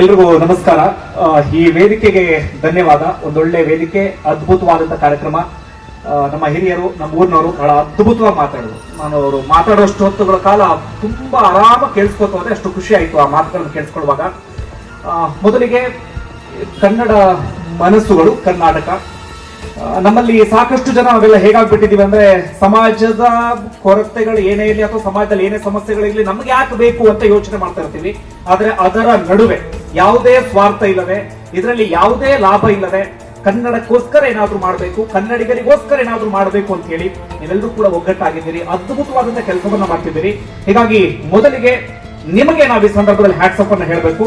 ಎಲ್ರಿಗೂ ನಮಸ್ಕಾರ. ಈ ವೇದಿಕೆಗೆ ಧನ್ಯವಾದ. ಒಂದೊಳ್ಳೆ ವೇದಿಕೆ, ಅದ್ಭುತವಾದಂತ ಕಾರ್ಯಕ್ರಮ. ನಮ್ಮ ಹಿರಿಯರು, ನಮ್ಮ ಊರಿನವರು ಬಹಳ ಅದ್ಭುತವಾಗಿ ಮಾತಾಡಿದ್ರು. ನಾನು ಅವರು ಮಾತಾಡೋಷ್ಟು ಹೊತ್ತುಗಳ ಕಾಲ ತುಂಬಾ ಆರಾಮ ಕೇಳಿಸ್ಕೊತ ಅಂದ್ರೆ ಅಷ್ಟು ಖುಷಿ ಆಯ್ತು ಆ ಮಾತುಗಳನ್ನು ಕೇಳಿಸ್ಕೊಳ್ಳುವಾಗ. ಮೊದಲಿಗೆ ಕನ್ನಡ ಮನಸ್ಸುಗಳು, ಕರ್ನಾಟಕ. ನಮ್ಮಲ್ಲಿ ಸಾಕಷ್ಟು ಜನ ನಾವೆಲ್ಲ ಹೇಗಾಗ್ಬಿಟ್ಟಿದೀವಿ ಅಂದ್ರೆ ಸಮಾಜದ ಕೊರತೆಗಳು ಏನೇ ಇರಲಿ ಅಥವಾ ಸಮಾಜದಲ್ಲಿ ಏನೇ ಸಮಸ್ಯೆಗಳಿರಲಿ ನಮ್ಗೆ ಯಾಕೆ ಬೇಕು ಅಂತ ಯೋಚನೆ ಮಾಡ್ತಾ ಇರ್ತೀವಿ. ಆದ್ರೆ ಅದರ ನಡುವೆ ಯಾವುದೇ ಸ್ವಾರ್ಥ ಇಲ್ಲದೆ, ಇದರಲ್ಲಿ ಯಾವುದೇ ಲಾಭ ಇಲ್ಲದೆ ಕನ್ನಡಕ್ಕೋಸ್ಕರ ಏನಾದ್ರೂ ಮಾಡಬೇಕು, ಕನ್ನಡಿಗರಿಗೋಸ್ಕರ ಏನಾದ್ರೂ ಮಾಡಬೇಕು ಅಂತ ಹೇಳಿ ನೀವೆಲ್ಲರೂ ಕೂಡ ಒಗ್ಗಟ್ಟಾಗಿದ್ದೀರಿ, ಅದ್ಭುತವಾದಂತ ಕೆಲಸವನ್ನ ಮಾಡ್ತಿದ್ದೀರಿ. ಹೀಗಾಗಿ ಮೊದಲಿಗೆ ನಿಮಗೆ ನಾವು ಈ ಸಂದರ್ಭದಲ್ಲಿ ಹ್ಯಾಟ್ಸಪ್ ಅನ್ನ ಹೇಳಬೇಕು.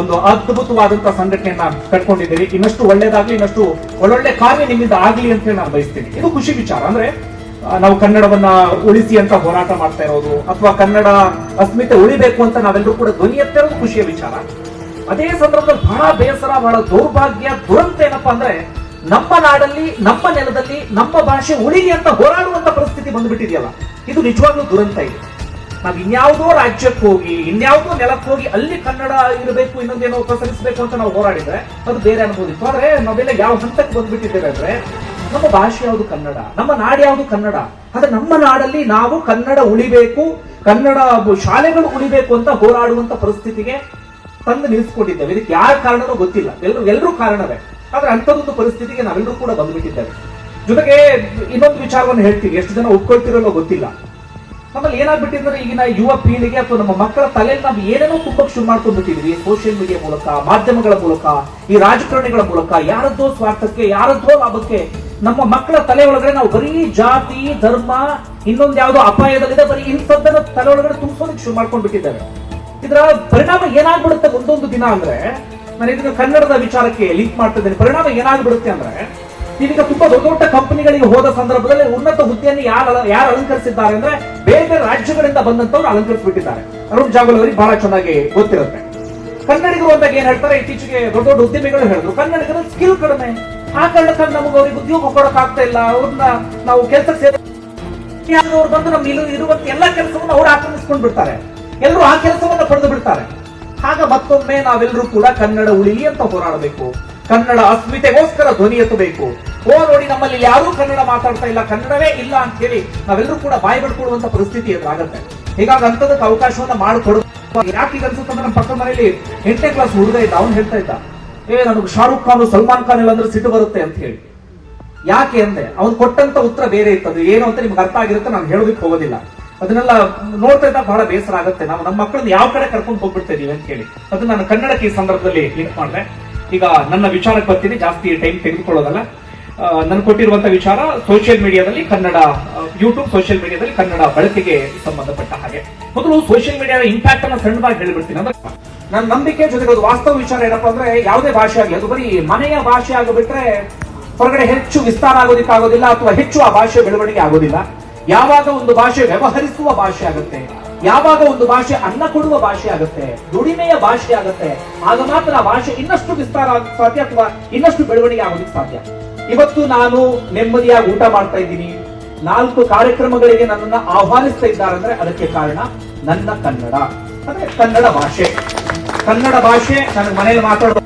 ಒಂದು ಅದ್ಭುತವಾದಂತಹ ಸಂಘಟನೆಯನ್ನ ಕಟ್ಕೊಂಡಿದ್ದೀರಿ. ಇನ್ನಷ್ಟು ಒಳ್ಳೇದಾಗ್ಲಿ, ಇನ್ನಷ್ಟು ಒಳ್ಳೊಳ್ಳೆ ಕಾರ್ಯ ನಿಮ್ಮಿಂದ ಆಗ್ಲಿ ಅಂತ ಹೇಳಿ ನಾನು ಬಯಸ್ತೀನಿ. ಇದು ಖುಷಿ ವಿಚಾರ. ಅಂದ್ರೆ ನಾವು ಕನ್ನಡವನ್ನ ಉಳಿಸಿ ಅಂತ ಹೋರಾಟ ಮಾಡ್ತಾ ಇರೋದು, ಅಥವಾ ಕನ್ನಡ ಅಸ್ಮಿತೆ ಉಳಿಬೇಕು ಅಂತ ನಾವೆಲ್ಲರೂ ಕೂಡ ಧ್ವನಿ ಎತ್ತಿರೋದು ಖುಷಿಯ ವಿಚಾರ. ಅದೇ ಸಂದರ್ಭದಲ್ಲಿ ಬಹಳ ಬೇಸರ, ಬಹಳ ದೌರ್ಭಾಗ್ಯ, ದುರಂತ ಏನಪ್ಪಾ ಅಂದ್ರೆ ನಮ್ಮ ನಾಡಲ್ಲಿ, ನಮ್ಮ ನೆಲದಲ್ಲಿ, ನಮ್ಮ ಭಾಷೆ ಉಳಿಲಿ ಅಂತ ಹೋರಾಡುವಂತ ಪರಿಸ್ಥಿತಿ ಬಂದ್ಬಿಟ್ಟಿದೆಯಲ್ಲ, ಇದು ನಿಜವಾಗ್ಲೂ ದುರಂತ ಇದೆ. ನಾವು ಇನ್ಯಾವುದೋ ರಾಜ್ಯಕ್ಕೆ ಹೋಗಿ, ಇನ್ಯಾವುದೋ ನೆಲಕ್ಕೆ ಹೋಗಿ ಅಲ್ಲಿ ಕನ್ನಡ ಇರಬೇಕು, ಇನ್ನೊಂದೇನೋ ಪ್ರಸರಿಸಬೇಕು ಅಂತ ನಾವು ಹೋರಾಡಿದ್ರೆ ಅದು ಬೇರೆ ಅನ್ಬೋದಿತ್ತು ಆದ್ರೆ ನಾವೆಲ್ಲ ಯಾವ ಹಂತಕ್ಕೆ ಬಂದ್ಬಿಟ್ಟಿದ್ದೇವೆ ಅಂದ್ರೆ ನಮ್ಮ ಭಾಷೆ ಯಾವುದು ಕನ್ನಡ, ನಮ್ಮ ನಾಡು ಯಾವುದು ಕನ್ನಡ, ಆದ್ರೆ ನಮ್ಮ ನಾಡಲ್ಲಿ ನಾವು ಕನ್ನಡ ಉಳಿಬೇಕು, ಕನ್ನಡ ಶಾಲೆಗಳು ಉಳಿಬೇಕು ಅಂತ ಹೋರಾಡುವಂತ ಪರಿಸ್ಥಿತಿಗೆ ತಂದು ನಿಲ್ಲಿಸ್ಕೊಂಡಿದ್ದೇವೆ. ಇದಕ್ಕೆ ಯಾರ ಕಾರಣನೂ ಗೊತ್ತಿಲ್ಲ. ಎಲ್ಲರೂ ಎಲ್ಲರೂ ಕಾರಣವೇ. ಆದ್ರೆ ಅಂಥದ್ದೊಂದು ಪರಿಸ್ಥಿತಿಗೆ ನಾವೆಲ್ಲರೂ ಕೂಡ ಬಂದ್ಬಿಟ್ಟಿದ್ದೇವೆ. ಜೊತೆಗೆ ಇನ್ನೊಂದು ವಿಚಾರವನ್ನು ಹೇಳ್ತೀವಿ ಎಷ್ಟು ಜನ ಒಪ್ಕೊಳ್ತಿರೋಲ್ಲೋ ಗೊತ್ತಿಲ್ಲ. ನಮ್ಮಲ್ಲಿ ಏನಾಗ್ಬಿಟ್ಟಿದ್ರೆ ಈಗಿನ ಯುವ ಪೀಳಿಗೆ ಅಥವಾ ನಮ್ಮ ಮಕ್ಕಳ ತಲೆಯಲ್ಲಿ ನಾವು ಏನೇನೋ ತುಂಬಕ್ಕೆ ಶುರು ಮಾಡ್ಕೊಂಡ್ಬಿಟ್ಟಿದ್ವಿ ಸೋಷಿಯಲ್ ಮೀಡಿಯಾ ಮೂಲಕ, ಮಾಧ್ಯಮಗಳ ಮೂಲಕ, ಈ ರಾಜಕಾರಣಿಗಳ ಮೂಲಕ, ಯಾರದ್ದೋ ಸ್ವಾರ್ಥಕ್ಕೆ, ಯಾರದ್ದೋ ಲಾಭಕ್ಕೆ ನಮ್ಮ ಮಕ್ಕಳ ತಲೆ ಒಳಗಡೆ ನಾವು ಬರೀ ಜಾತಿ, ಧರ್ಮ ಇನ್ನೊಂದು ಯಾವ್ದೋ ಅಪಾಯದಲ್ಲಿದೆ. ಬರೀ ಇಂಥದ್ದನ್ನ ತಲೆ ಒಳಗಡೆ ತುಂಬಿಸೋದಕ್ಕೆ ಶುರು ಮಾಡ್ಕೊಂಡ್ಬಿಟ್ಟಿದ್ದಾರೆ ಇದರ ಪರಿಣಾಮ ಏನಾಗ್ಬಿಡುತ್ತೆ ಒಂದೊಂದು ದಿನ ಅಂದ್ರೆ, ನಾನು ಇದನ್ನ ಕನ್ನಡದ ವಿಚಾರಕ್ಕೆ ಲಿಂಕ್ ಮಾಡ್ತಿದ್ದೇನೆ. ಪರಿಣಾಮ ಏನಾಗ್ಬಿಡುತ್ತೆ ಅಂದ್ರೆ, ಇದೀಗ ತುಂಬಾ ದೊಡ್ಡ ದೊಡ್ಡ ಕಂಪನಿಗಳಿಗೆ ಹೋದ ಸಂದರ್ಭದಲ್ಲಿ ಉನ್ನತ ಹುದ್ದೆಯನ್ನು ಯಾರು ಯಾರು ಅಲಂಕರಿಸಿದ್ದಾರೆ ಅಂದ್ರೆ ಬೇರೆ ಬೇರೆ ರಾಜ್ಯಗಳಿಂದ ಬಂದಂತವ್ರು ಅಲಂಕರಿಸಿಬಿಟ್ಟಿದ್ದಾರೆ. ಅರುಣ್ ಜಾಗಲ್ ಅವರಿಗೆ ಬಹಳ ಚೆನ್ನಾಗಿ ಗೊತ್ತಿರುತ್ತೆ. ಕನ್ನಡಿಗರು ಅಂದಾಗ ಏನ್ ಹೇಳ್ತಾರೆ? ಇತ್ತೀಚೆಗೆ ದೊಡ್ಡ ದೊಡ್ಡ ಉದ್ಯಮಿಗಳು ಹೇಳಿದ್ರು. ಕನ್ನಡಿಗರ ಸ್ಕಿಲ್ ಕಡಿಮೆ. ಆ ಕಾರಣಕ್ಕಾಗಿ ನಮಗೆ ಅವ್ರಿಗೆ ಉದ್ಯೋಗ ಕೊಡಕ್ ಆಗ್ತಾ ಇಲ್ಲ. ಅವ್ರನ್ನ ನಾವು ಕೆಲಸ ಸೇರ ಅವ್ರು ಬಂದು ನಮ್ಗೆ ಇರುವಂತ ಎಲ್ಲಾ ಕೆಲಸವನ್ನು ಅವ್ರು ಆಕ್ರಮಿಸ್ಕೊಂಡ್ ಬಿಡ್ತಾರೆ ಎಲ್ಲರೂ ಆ ಕೆಲಸವನ್ನು ಪಡೆದು ಬಿಡ್ತಾರೆ. ಆಗ ಮತ್ತೊಮ್ಮೆ ನಾವೆಲ್ಲರೂ ಕೂಡ ಕನ್ನಡ ಉಳಿಲಿ ಅಂತ ಹೋರಾಡಬೇಕು. ಕನ್ನಡ ಅಸ್ಮಿತೆಗೋಸ್ಕರ ಧ್ವನಿ ಎತ್ತಬೇಕು. ಓ ನೋಡಿ, ನಮ್ಮಲ್ಲಿ ಯಾರೂ ಕನ್ನಡ ಮಾತಾಡ್ತಾ ಇಲ್ಲ, ಕನ್ನಡವೇ ಇಲ್ಲ ಅಂತ ಹೇಳಿ ನಾವೆಲ್ಲರೂ ಕೂಡ ಬಾಯಿ ಬಿಡ್ಕೊಳ್ಳುವಂತ ಪರಿಸ್ಥಿತಿ ಎದುರಾಗುತ್ತೆ. ಹೀಗಾಗಿ ಅಂತದಕ್ಕೆ ಅವಕಾಶವನ್ನ ಮಾಡಿಕೊಡು. ಯಾಕೆ ಅನ್ಸುತ್ತೆ ನಮ್ಮ ಪಕ್ಕದ ಮನೆಯಲ್ಲಿ ಎಂಟನೇ ಕ್ಲಾಸ್ ಹುಡುಗ ಇದ್ದ, ಅವ್ನು ಹೇಳ್ತಾ ಇದ್ದ, ಏ, ನನಗೆ ಶಾರುಖ್ ಖಾನ್, ಸಲ್ಮಾನ್ ಖಾನ್ ಇಲ್ಲ ಅಂದ್ರೆ ಸಿಟ್ಟು ಬರುತ್ತೆ ಅಂತ ಹೇಳಿ. ಯಾಕೆ ಅಂದೆ, ಅವ್ನು ಕೊಟ್ಟಂತ ಉತ್ತರ ಬೇರೆ ಇತ್ತು ಅದು ಏನು ಅಂತ ನಿಮ್ಗೆ ಅರ್ಥ ಆಗಿರುತ್ತೆ ನಾನು ಹೇಳೋದಕ್ಕೆ ಹೋಗೋದಿಲ್ಲ. ಅದನ್ನೆಲ್ಲ ನೋಡ್ತಾ ಇದ್ದಾಗ ಬಹಳ ಬೇಸರ ಆಗುತ್ತೆ. ನಾವು ನಮ್ಮ ಮಕ್ಕಳನ್ನ ಯಾವ ಕಡೆ ಕರ್ಕೊಂಡು ಹೋಗ್ಬಿಡ್ತಾ ಇದೀವಿ ಅಂತ ಹೇಳಿ. ಅದನ್ನ ನಾನು ಕನ್ನಡಕ್ಕೆ ಈ ಸಂದರ್ಭದಲ್ಲಿ ಲಿಂಕ್ ಮಾಡಿದೆ. ಈಗ ನನ್ನ ವಿಚಾರಕ್ಕೆ ಬರ್ತೀನಿ. ಜಾಸ್ತಿ ಟೈಮ್ ತೆಗೆದುಕೊಳ್ಳೋದಲ್ಲ. ನಾನು ಕೊಟ್ಟಿರುವಂತ ವಿಚಾರ ಸೋಷಿಯಲ್ ಮೀಡಿಯಾದಲ್ಲಿ ಕನ್ನಡ ಯೂಟ್ಯೂಬ್ ಸೋಷಿಯಲ್ ಮೀಡಿಯಾದಲ್ಲಿ ಕನ್ನಡ ಬಳಕೆಗೆ ಸಂಬಂಧಪಟ್ಟ ಹಾಗೆ. ಮೊದಲು ಸೋಷಿಯಲ್ ಮೀಡಿಯಾದ ಇಂಪ್ಯಾಕ್ಟ್ ಅನ್ನ ಸಣ್ಣದಾಗಿ ಹೇಳ್ಬಿಡ್ತೀನಿ. ಅಂದ್ರೆ ನನ್ನ ನಂಬಿಕೆ ಜೊತೆಗೆ ಅದು ವಾಸ್ತವ ವಿಚಾರ ಏನಪ್ಪಾ ಅಂದ್ರೆ ಯಾವುದೇ ಭಾಷೆ ಆಗಲಿ, ಅದು ಬರೀ ಮನೆಯ ಭಾಷೆ ಆಗಿಬಿಟ್ರೆ ಹೊರಗಡೆ ಹೆಚ್ಚು ವಿಸ್ತಾರ ಆಗೋದಿಕ್ಕೆ ಆಗೋದಿಲ್ಲ ಅಥವಾ ಹೆಚ್ಚು ಆ ಭಾಷೆ ಬೆಳವಣಿಗೆ ಆಗೋದಿಲ್ಲ. ಯಾವಾಗ ಒಂದು ಭಾಷೆ ವ್ಯವಹರಿಸುವ ಭಾಷೆ ಆಗುತ್ತೆ, ಯಾವಾಗ ಒಂದು ಭಾಷೆ ಅನ್ನ ಕೊಡುವ ಭಾಷೆ ಆಗುತ್ತೆ, ದುಡಿಮೆಯ ಭಾಷೆ ಆಗುತ್ತೆ, ಆಗ ಮಾತ್ರ ಆ ಭಾಷೆ ಇನ್ನಷ್ಟು ವಿಸ್ತಾರ ಆಗ ಸಾಧ್ಯ ಅಥವಾ ಇನ್ನಷ್ಟು ಬೆಳವಣಿಗೆ ಆಗೋದಕ್ಕೆ ಸಾಧ್ಯ? ಇವತ್ತು ನಾನು ನೆಮ್ಮದಿಯಾಗಿ ಊಟ ಮಾಡ್ತಾ ಇದ್ದೀನಿ. ನಾಲ್ಕು ಕಾರ್ಯಕ್ರಮಗಳಿಗೆ ನನ್ನನ್ನ ಆಹ್ವಾನಿಸ್ತಾ ಇದ್ದಾರೆ ಅಂದ್ರೆ ಅದಕ್ಕೆ ಕಾರಣ ನನ್ನ ಕನ್ನಡ. ಅಂದ್ರೆ ಕನ್ನಡ ಭಾಷೆ. ಕನ್ನಡ ಭಾಷೆ ನನ್ನ ಮನೆಯಲ್ಲಿ ಮಾತಾಡೋ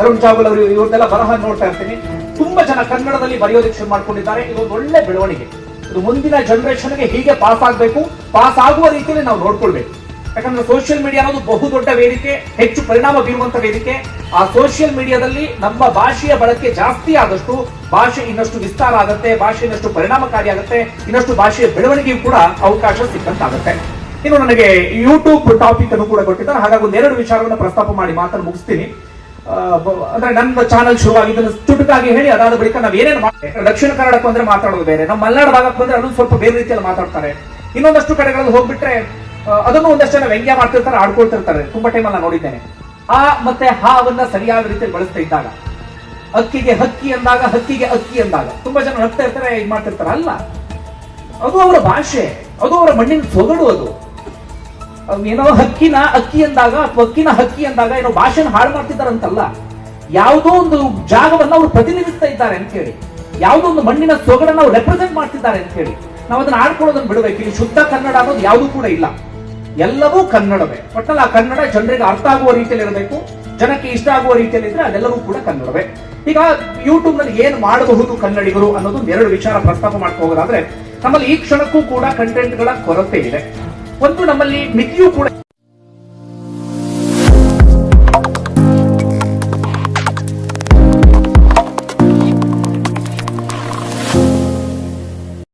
ಅರುಣ್ ಚಾವಲ್ ಅವರು ಇವ್ರನ್ನೆಲ್ಲ ಬರಹ ನೋಡ್ತಾ ಇರ್ತೀನಿ. ತುಂಬಾ ಜನ ಕನ್ನಡದಲ್ಲಿ ಬರೆಯೋದಕ್ಕೆ ಶುರು ಮಾಡ್ಕೊಂಡಿದ್ದಾರೆ. ಇದೊಂದು ಒಳ್ಳೆ ಬೆಳವಣಿಗೆ. ಇದು ಮುಂದಿನ ಜನರೇಷನ್ಗೆ ಹೀಗೆ ಪಾಸ್ ಆಗಬೇಕು. ಪಾಸ್ ಆಗುವ ರೀತಿಯಲ್ಲಿ ನಾವು ನೋಡ್ಕೊಳ್ಬೇಕು. ಯಾಕಂದ್ರೆ ಸೋಷಿಯಲ್ ಮೀಡಿಯಾ ಅನ್ನೋದು ಬಹುದೊಡ್ಡ ವೇದಿಕೆ, ಹೆಚ್ಚು ಪರಿಣಾಮ ಬೀರುವಂತ ವೇದಿಕೆ. ಆ ಸೋಷಿಯಲ್ ಮೀಡಿಯಾದಲ್ಲಿ ನಮ್ಮ ಭಾಷೆಯ ಬಳಕೆ ಜಾಸ್ತಿ ಆದಷ್ಟು ಭಾಷೆ ಇನ್ನಷ್ಟು ವಿಸ್ತಾರ ಆಗುತ್ತೆ, ಭಾಷೆ ಇನ್ನಷ್ಟು ಪರಿಣಾಮಕಾರಿ ಆಗುತ್ತೆ, ಇನ್ನಷ್ಟು ಭಾಷೆಯ ಬೆಳವಣಿಗೆಯೂ ಕೂಡ ಅವಕಾಶ ಸಿಕ್ಕಂತಾಗುತ್ತೆ. ಇನ್ನು ನನಗೆ ಯೂಟ್ಯೂಬ್ ಟಾಪಿಕ್ ಅನ್ನು ಕೂಡ ಕೊಟ್ಟಿದ್ದಾರೆ. ಹಾಗಾಗಿ ಒಂದೆರಡು ವಿಚಾರವನ್ನು ಪ್ರಸ್ತಾಪ ಮಾಡಿ ಮಾತನ್ನು ಮುಗಿಸ್ತೀನಿ. ಅಂದ್ರೆ ನನ್ನ ಚಾನಲ್ ಶುರುವಾಗಿ ಇದನ್ನು ಚುಟುಕಾಗಿ ಹೇಳಿ, ಅದಾದ ಬಳಿಕ ನಾವ್ ಏನೇನು ಮಾಡ್ತೇವೆ ದಕ್ಷಿಣ ಕನ್ನಡಕ್ಕೆ ಬಂದ್ರೆ ಮಾತಾಡೋದು ಬೇರೆ, ನಮ್ಮ ಮಲೆನಾಡು ಭಾಗಕ್ಕೆ ಬಂದ್ರೆ ಅದನ್ನು ಸ್ವಲ್ಪ ಬೇರೆ ರೀತಿಯಲ್ಲಿ ಮಾತಾಡ್ತಾರೆ. ಇನ್ನೊಂದಷ್ಟು ಕಡೆಗಳಲ್ಲಿ ಹೋಗ್ಬಿಟ್ರೆ ಅದನ್ನು ಒಂದಷ್ಟು ಜನ ವ್ಯಂಗ್ಯ ಮಾಡ್ತಿರ್ತಾರೆ, ಆಡ್ಕೊಳ್ತಿರ್ತಾರೆ. ತುಂಬಾ ಟೈಮ್ ನಾನು ನೋಡಿದ್ದೇನೆ. ಆ ಮತ್ತೆ ಹಾವನ್ನ ಸರಿಯಾದ ರೀತಿಯಲ್ಲಿ ಬಳಸ್ತಾ ಇದ್ದಾಗ ಅಕ್ಕಿಗೆ ಹಕ್ಕಿ ಅಂದಾಗ ಹಕ್ಕಿಗೆ ಅಕ್ಕಿ ಅಂದಾಗ, ತುಂಬಾ ಜನ ನಗ್ತಾ ಇರ್ತಾರೆ, ಇದ್ ಮಾಡ್ತಿರ್ತಾರೆ. ಅಲ್ಲ, ಅದು ಅವರ ಭಾಷೆ, ಅದು ಅವರ ಮಣ್ಣಿನ ಸೊಗಡು ಅದು. ಏನೋ ಹಕ್ಕಿನ ಅಕ್ಕಿ ಅಂದಾಗ ಅಥವಾ ಅಕ್ಕಿನ ಹಕ್ಕಿ ಅಂದಾಗ ಏನೋ ಭಾಷೆನ ಹಾಳು ಮಾಡ್ತಿದ್ದಾರಂತಲ್ಲ, ಯಾವುದೋ ಒಂದು ಜಾಗವನ್ನು ಅವರು ಪ್ರತಿನಿಧಿಸ್ತಾ ಇದ್ದಾರೆ ಅಂತ ಹೇಳಿ, ಯಾವುದೋ ಒಂದು ಮಣ್ಣಿನ ಸೊಗಡನ್ನು ಅವ್ರು ರೆಪ್ರೆಸೆಂಟ್ ಮಾಡ್ತಿದ್ದಾರೆ ಅಂತ ಹೇಳಿ ನಾವು ಅದನ್ನ ಆಡ್ಕೊಳ್ಳೋದನ್ನ ಬಿಡಬೇಕು. ಇಲ್ಲಿ ಶುದ್ಧ ಕನ್ನಡ ಅನ್ನೋದು ಯಾವುದು ಕೂಡ ಇಲ್ಲ. ಎಲ್ಲವೂ ಕನ್ನಡವೇ. ಒಟ್ಟಲ್ಲಿ ಆ ಕನ್ನಡ ಜನರಿಗೆ ಅರ್ಥ ಆಗುವ ರೀತಿಯಲ್ಲಿ ಇರಬೇಕು. ಜನಕ್ಕೆ ಇಷ್ಟ ಆಗುವ ರೀತಿಯಲ್ಲಿ ಇದ್ರೆ ಅದೆಲ್ಲವೂ ಕೂಡ ಕನ್ನಡವೇ. ಈಗ ಯೂಟ್ಯೂಬ್ನಲ್ಲಿ ಏನು ಮಾಡಬಹುದು ಕನ್ನಡಿಗರು ಅನ್ನೋದು ಎರಡು ವಿಚಾರ ಪ್ರಸ್ತಾಪ ಮಾಡ್ಕೊ ಹೋಗೋದಾದ್ರೆ ನಮ್ಮಲ್ಲಿ ಈ ಕ್ಷಣಕ್ಕೂ ಕೂಡ ಕಂಟೆಂಟ್ಗಳ ಕೊರತೆ ಇದೆ. ಒಂದು ನಮ್ಮಲ್ಲಿ ಮಿತಿಯೂ ಕೂಡ